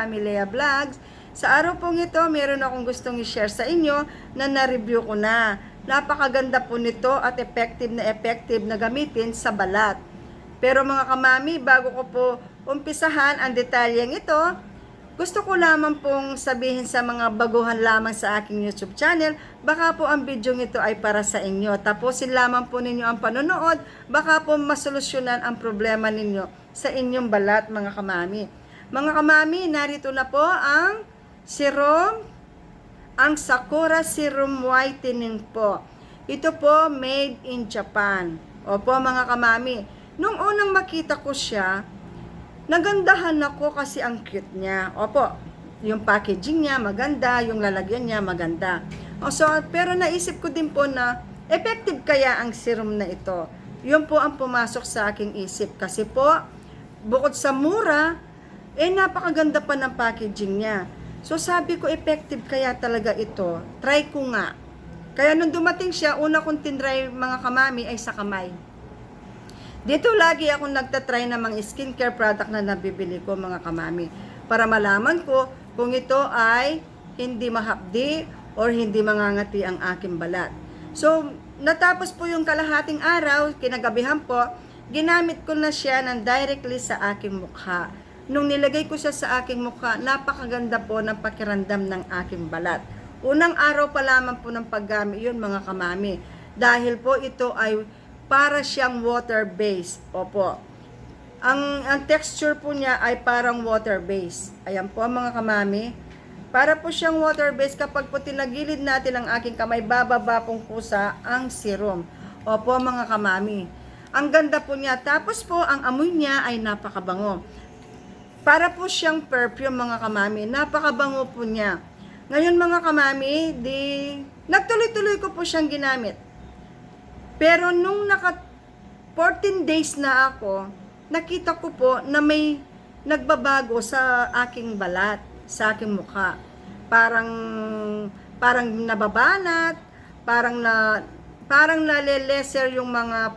Mami Vlogs. Sa araw pong ito, meron akong gustong i-share sa inyo na na-review ko na. Napakaganda po nito at effective na effective na gamitin sa balat. Pero mga kamami, bago ko po umpisahan ang detalyeng ito, gusto ko lamang pong sabihin sa mga baguhan lamang sa aking YouTube channel, baka po ang video ito ay para sa inyo. Tapusin lamang po ninyo ang panonood, baka po masolusyonan ang problema ninyo sa inyong balat mga kamami. Mga kamami, narito na po ang serum, ang Sakura Serum Whitening po. Ito po made in Japan. Opo mga kamami, nung unang makita ko siya, nagandahan ako kasi ang cute niya. Opo, yung packaging niya maganda, yung lalagyan niya maganda. O, so, pero naisip ko din po na effective kaya ang serum na ito. Yun po ang pumasok sa aking isip. Kasi po, bukod sa mura, eh napakaganda pa ng packaging niya. So sabi ko, effective kaya talaga ito. Try ko nga. Kaya nung dumating siya, una kong tinry mga kamami ay sa kamay. Dito lagi ako nagtatry ng mga skincare product na nabibili ko mga kamami para malaman ko kung ito ay hindi mahapdi or hindi mangangati ang aking balat. So, natapos po yung kalahating araw, kinagabihan po, ginamit ko na siya ng directly sa aking mukha. Nung nilagay ko siya sa aking mukha, napakaganda po ng pakiramdam ng aking balat. Unang araw pa lamang po ng paggamit yun mga kamami. Dahil po ito ay para siyang water base. Opo. Ang, ang texture po niya ay parang water base. Ayan po mga kamami. Para po siyang water base kapag po tinagilid natin ang aking kamay, bababa pong pusa ang serum. Opo mga kamami. Ang ganda po niya. Tapos po ang amoy niya ay napakabango. Para po siyang perfume mga kamami. Napakabango po niya. Ngayon mga kamami, di nagtuloy-tuloy ko po siyang ginamit. Pero nung naka 14 days na ako, nakita ko po na may nagbabago sa aking balat, sa aking mukha. Parang parang nababanat, parang na parang naleleser yung mga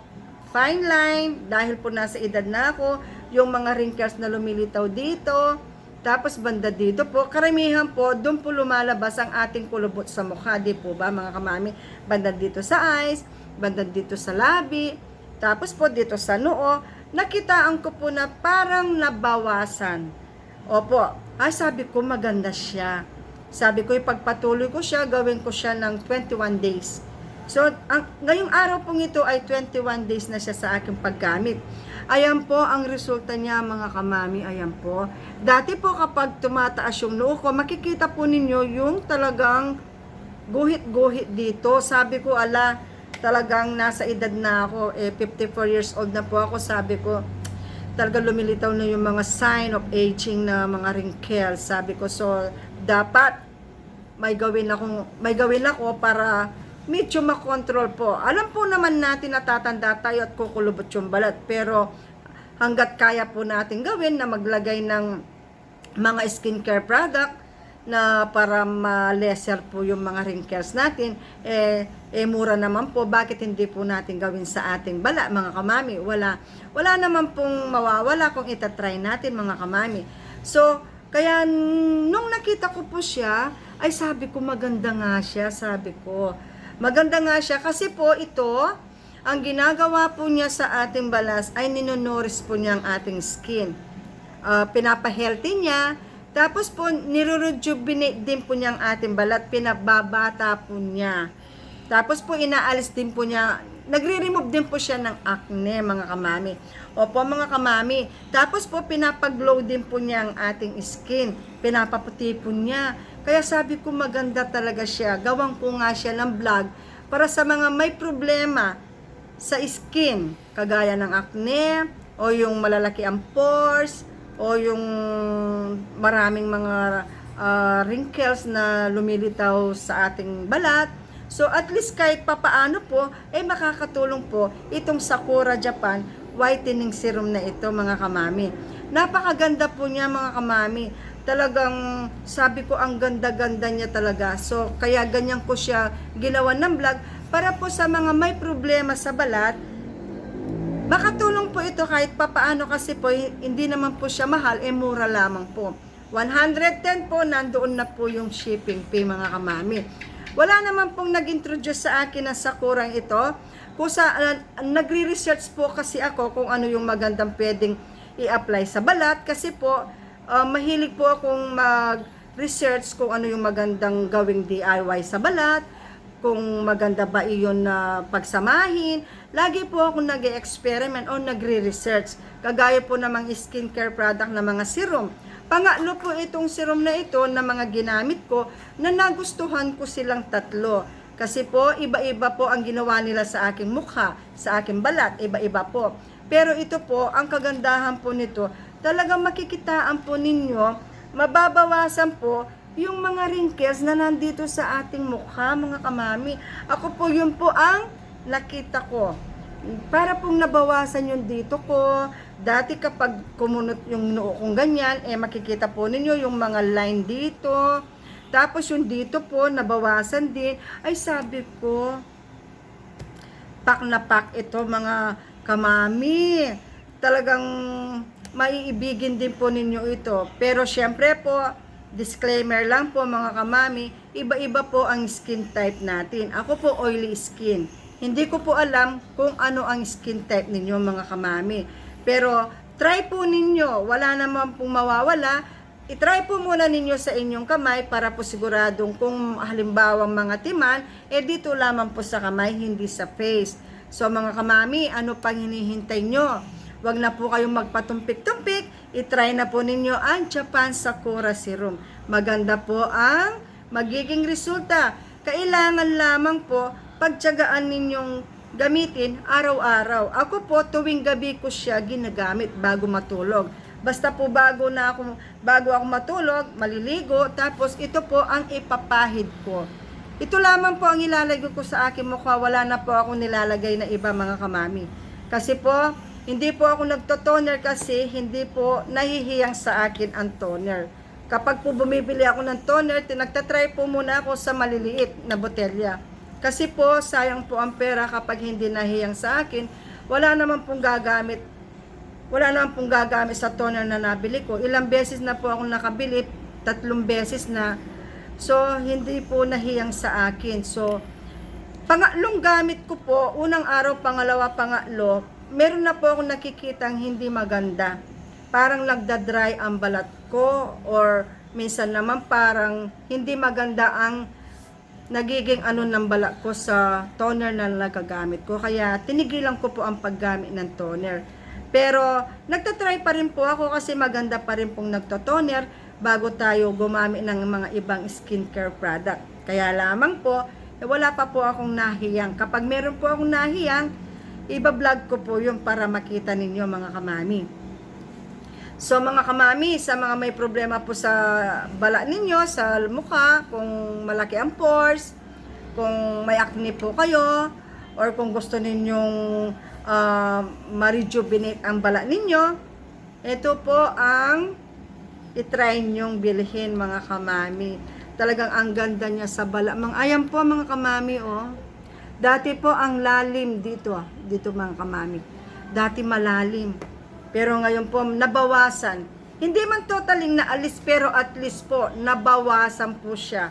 fine line dahil po nasa edad na ako, yung mga wrinkles na lumilitaw dito. Tapos banda dito po, karamihan po, doon po lumalabas ang ating kulubot sa mukha, di po ba mga kamami? Banda dito sa eyes, banda dito sa labi, tapos po dito sa noo, nakitaan ko po na parang nabawasan. Opo, ay sabi ko maganda siya. Sabi ko ipagpatuloy ko siya, gawin ko siya ng 21 days. So, ang, ngayong araw pong ito ay 21 days na siya sa aking paggamit. Ayan po ang resulta niya mga kamami, ayan po. Dati po kapag tumataas yung noo ko, makikita po ninyo yung talagang guhit-guhit dito. Sabi ko, ala, talagang nasa edad na ako, eh, 54 years old na po ako, sabi ko, talaga lumilitaw na yung mga sign of aging na mga wrinkles. Sabi ko, so, dapat may gawin ako, may gawin ako para medyo makontrol po. Alam po naman natin na tatanda tayo at kukulubot yung balat, pero hanggat kaya po natin gawin na maglagay ng mga skincare product na para ma-lesser po yung mga wrinkles natin, eh, eh mura naman po, bakit hindi po natin gawin sa ating bala, mga kamami? Wala, wala naman pong mawawala kung itatry natin, mga kamami. So, kaya nung nakita ko po siya, ay sabi ko maganda nga siya, sabi ko. Maganda nga siya kasi po ito, ang ginagawa po niya sa ating balas ay ninonourish po niya ang ating skin. Uh, pinapa-healthy niya, tapos po, nirurejuvenate din po niya ang ating balat, pinababata po niya. Tapos po, inaalis din po niya, nagre-remove din po siya ng acne, mga kamami. Opo, mga kamami. Tapos po, pinapaglow din po niya ang ating skin. Pinapaputi po niya. Kaya sabi ko, maganda talaga siya. Gawang ko nga siya ng vlog para sa mga may problema sa skin, kagaya ng acne, o yung malalaki ang pores, o yung maraming mga ah, wrinkles na lumilitaw sa ating balat. So at least kahit papaano po, eh makakatulong po itong Sakura Japan whitening serum na ito mga kamami. Napakaganda po niya mga kamami. Talagang sabi ko ang ganda-ganda niya talaga. So kaya ganyan ko siya ginawa ng vlog para po sa mga may problema sa balat, Makatulong po ito kahit papaano kasi po hindi naman po siya mahal, eh mura lamang po. 110 po, nandoon na po yung shipping fee mga kamami. Wala naman pong nag-introduce sa akin ng sakurang ito. Kusa, uh, nagre-research po kasi ako kung ano yung magandang pwedeng i-apply sa balat kasi po uh, mahilig po akong mag-research kung ano yung magandang gawing DIY sa balat kung maganda ba iyon na pagsamahin. Lagi po ako nag experiment o nagre-research. Kagaya po namang skincare product na mga serum. Pangatlo po itong serum na ito na mga ginamit ko na nagustuhan ko silang tatlo. Kasi po, iba-iba po ang ginawa nila sa aking mukha, sa aking balat, iba-iba po. Pero ito po, ang kagandahan po nito, talagang makikitaan po ninyo, mababawasan po yung mga wrinkles na nandito sa ating mukha, mga kamami. Ako po, yun po ang nakita ko. Para pong nabawasan yung dito ko. Dati kapag kumunot yung noo kong ganyan, eh makikita po ninyo yung mga line dito. Tapos yung dito po, nabawasan din. Ay sabi ko, pak na pak ito mga kamami. Talagang maiibigin din po ninyo ito. Pero syempre po, disclaimer lang po mga kamami, iba-iba po ang skin type natin. Ako po oily skin. Hindi ko po alam kung ano ang skin type ninyo mga kamami. Pero try po ninyo, wala naman pong mawawala. I-try po muna ninyo sa inyong kamay para po siguradong kung halimbawa mga timan, eh dito lamang po sa kamay, hindi sa face. So mga kamami, ano pang hinihintay nyo? Huwag na po kayong magpatumpik-tumpik. I-try na po ninyo ang Japan Sakura Serum. Maganda po ang magiging resulta. Kailangan lamang po pagtyagaan ninyong gamitin araw-araw. Ako po tuwing gabi ko siya ginagamit bago matulog. Basta po bago na ako bago ako matulog, maliligo, tapos ito po ang ipapahid ko. Ito lamang po ang ilalagay ko sa aking mukha, wala na po ako nilalagay na iba mga kamami. Kasi po, hindi po ako nagto-toner kasi hindi po nahihiyang sa akin ang toner. Kapag po bumibili ako ng toner, tinagtatry po muna ako sa maliliit na botelya. Kasi po, sayang po ang pera kapag hindi nahiyang sa akin. Wala naman pong gagamit. Wala naman pong gagamit sa toner na nabili ko. Ilang beses na po ako nakabili, tatlong beses na. So, hindi po nahiyang sa akin. So, pangatlong gamit ko po, unang araw, pangalawa, pangatlo, meron na po akong nakikitang hindi maganda. Parang nagda-dry ang balat ko or minsan naman parang hindi maganda ang nagiging ano ng balat ko sa toner na nagagamit ko. Kaya tinigilan ko po ang paggamit ng toner. Pero nagtatry pa rin po ako kasi maganda pa rin pong nagtotoner bago tayo gumamit ng mga ibang skincare product. Kaya lamang po, eh, wala pa po akong nahiyang. Kapag meron po akong nahiyang, iba-vlog ko po yung para makita ninyo mga kamami. So mga kamami, sa mga may problema po sa bala ninyo, sa mukha, kung malaki ang pores, kung may acne po kayo, or kung gusto ninyong uh, ma-rejuvenate ang bala ninyo, ito po ang itry nyong bilhin mga kamami. Talagang ang ganda niya sa bala. Mang ayan po mga kamami oh. Dati po ang lalim dito, ah. dito mga kamami. Dati malalim. Pero ngayon po nabawasan. Hindi man totaling naalis pero at least po nabawasan po siya.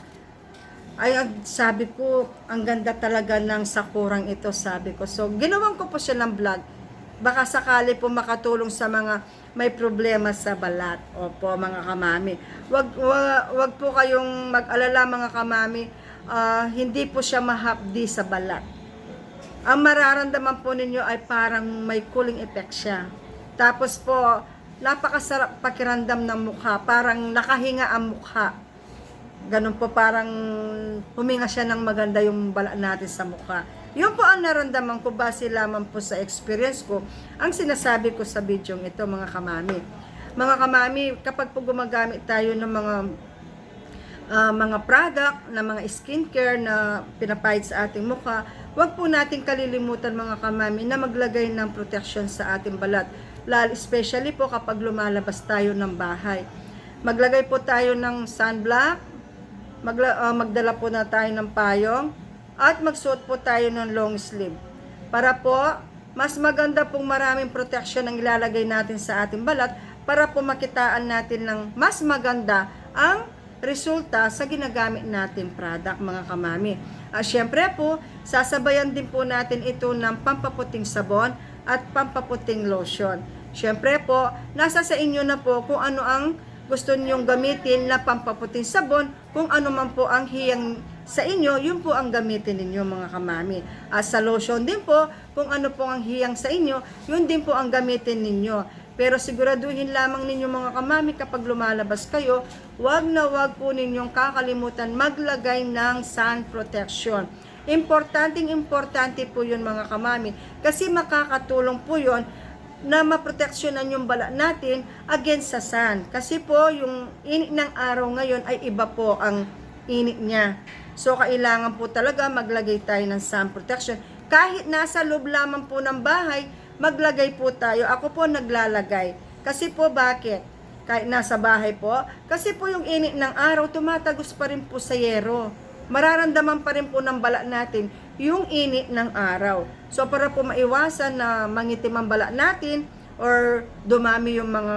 Ay, sabi ko, ang ganda talaga ng sakurang ito, sabi ko. So, ginawan ko po siya ng vlog. Baka sakali po makatulong sa mga may problema sa balat. Opo, mga kamami. Wag, wag, wag po kayong mag-alala, mga kamami. Ah, hindi po siya mahapdi sa balat. Ang mararamdaman po ninyo ay parang may cooling effect siya. Tapos po, napakasarap pakiramdam ng mukha. Parang nakahinga ang mukha. Ganun po parang huminga siya ng maganda yung bala natin sa mukha. Yun po ang naramdaman ko base lamang po sa experience ko ang sinasabi ko sa video ito mga kamami. Mga kamami, kapag po gumagamit tayo ng mga ah, mga product na mga skincare na pinapahid sa ating mukha, huwag po nating kalilimutan mga kamami na maglagay ng protection sa ating balat. Lalo, especially po kapag lumalabas tayo ng bahay. Maglagay po tayo ng sunblock, magla, ah, magdala po na tayo ng payong, at magsuot po tayo ng long sleeve. Para po, mas maganda pong maraming protection ang ilalagay natin sa ating balat para po makitaan natin ng mas maganda ang resulta sa ginagamit natin product mga kamami. At syempre po, sasabayan din po natin ito ng pampaputing sabon at pampaputing lotion. Syempre po, nasa sa inyo na po kung ano ang gusto nyong gamitin na pampaputing sabon, kung ano man po ang hiyang sa inyo, yun po ang gamitin ninyo mga kamami. At sa lotion din po, kung ano po ang hiyang sa inyo, yun din po ang gamitin ninyo. Pero siguraduhin lamang ninyo mga kamami kapag lumalabas kayo, wag na wag po ninyong kakalimutan maglagay ng sun protection. Importanteng importante po yun mga kamami kasi makakatulong po yun na maproteksyonan yung balat natin against sa sun. Kasi po yung init ng araw ngayon ay iba po ang init niya. So kailangan po talaga maglagay tayo ng sun protection. Kahit nasa loob lamang po ng bahay, maglagay po tayo. Ako po naglalagay. Kasi po bakit? Kahit nasa bahay po, kasi po yung init ng araw, tumatagos pa rin po sa yero. Mararamdaman pa rin po ng balat natin yung init ng araw. So para po maiwasan na mangitim ang balat natin or dumami yung mga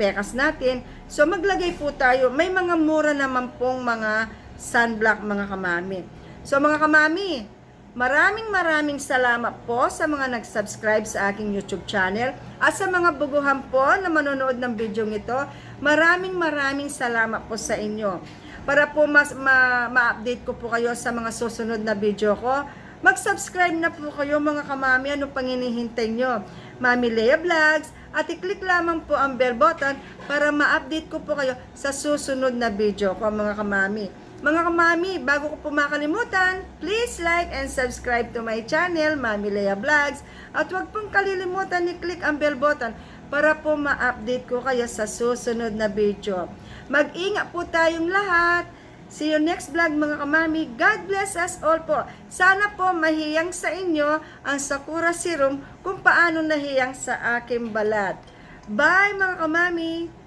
pekas natin, so maglagay po tayo. May mga mura naman pong mga sunblock mga kamami. So mga kamami, Maraming maraming salamat po sa mga nag-subscribe sa aking YouTube channel at sa mga buguhan po na manonood ng video ito. Maraming maraming salamat po sa inyo. Para po mas ma- ma-update ko po kayo sa mga susunod na video ko, mag-subscribe na po kayo mga kamami. Ano pang hinihintay nyo? Mami Lea Vlogs at i-click lamang po ang bell button para ma-update ko po kayo sa susunod na video ko mga kamami. Mga kamami, bago ko po makalimutan, please like and subscribe to my channel, Mami Lea Vlogs. At huwag pong kalilimutan i-click ang bell button para po ma-update ko kayo sa susunod na video. Mag-ingat po tayong lahat. See you next vlog mga kamami. God bless us all po. Sana po mahiyang sa inyo ang Sakura Serum kung paano nahiyang sa aking balat. Bye mga kamami!